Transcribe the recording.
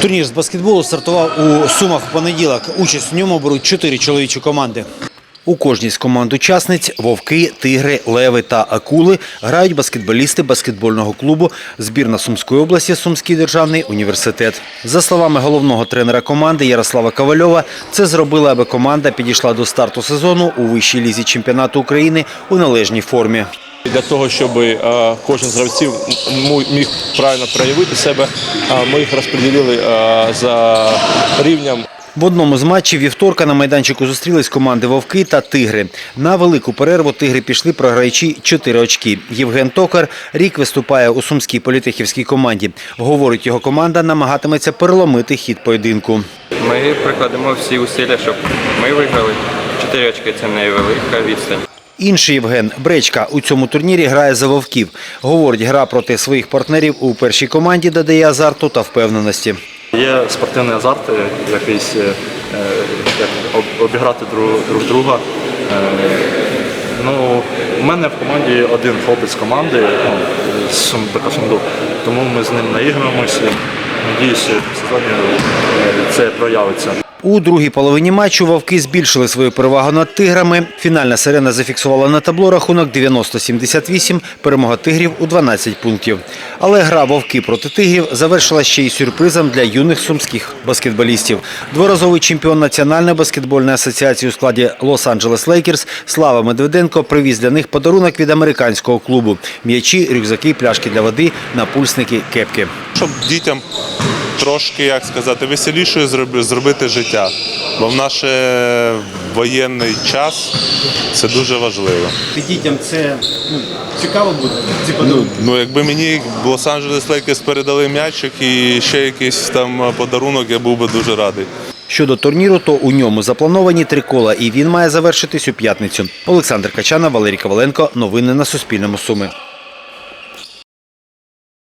Турнір з баскетболу стартував у Сумах в понеділок. Участь в ньому беруть чотири чоловічі команди. У кожній з команд учасниць вовки, тигри, леви та акули грають баскетболісти баскетбольного клубу збірна Сумської області Сумський державний університет. За словами головного тренера команди Ярослава Ковальова, це зробили, аби команда підійшла до старту сезону у вищій лізі чемпіонату України у належній формі. Для того, щоб е, кожен з гравців міг правильно проявити себе, ми їх розподілили е, за рівнем. В одному з матчів вівторка на майданчику зустрілись команди Вовки та Тигри. На велику перерву тигри пішли, програючи 4 очки. Євген Токар рік виступає у сумській політехівській команді. Говорить, його команда намагатиметься переломити хід поєдинку. Ми прикладемо всі усилля, щоб ми виграли. Чотири очки це невелика відстань. Інший Євген Бречка у цьому турнірі грає за вовків. Говорить, гра проти своїх партнерів у першій команді додає азарту та впевненості. Є спортивний азарт, е, якийсь е, е, як обіграти друг, друг друга. Ну, у мене в команді один хлопець команди, ну, з Сум- тому ми з ним наігруємося. Надіюся, в сезоні це проявиться. У другій половині матчу вовки збільшили свою перевагу над тиграми. Фінальна сирена зафіксувала на табло рахунок 90-78, перемога тигрів у 12 пунктів. Але гра вовки проти тигрів завершила ще й сюрпризом для юних сумських баскетболістів. Дворазовий чемпіон Національної баскетбольної асоціації у складі Лос-Анджелес Лейкерс Слава Медведенко привіз для них подарунок від американського клубу: м'ячі, рюкзаки, пляшки для води, напульсники, кепки. Щоб дітям трошки, як сказати, веселішою зробити життя. Бо в наш е, воєнний час це дуже важливо. Дітям це цікаво буде. Ці Ну, якби мені в Лос-Анджелес Лейкерс передали м'ячик і ще якийсь там подарунок, я був би дуже радий. Щодо турніру, то у ньому заплановані три кола, і він має завершитись у п'ятницю. Олександр Качана, Валерій Коваленко. Новини на Суспільному. Суми.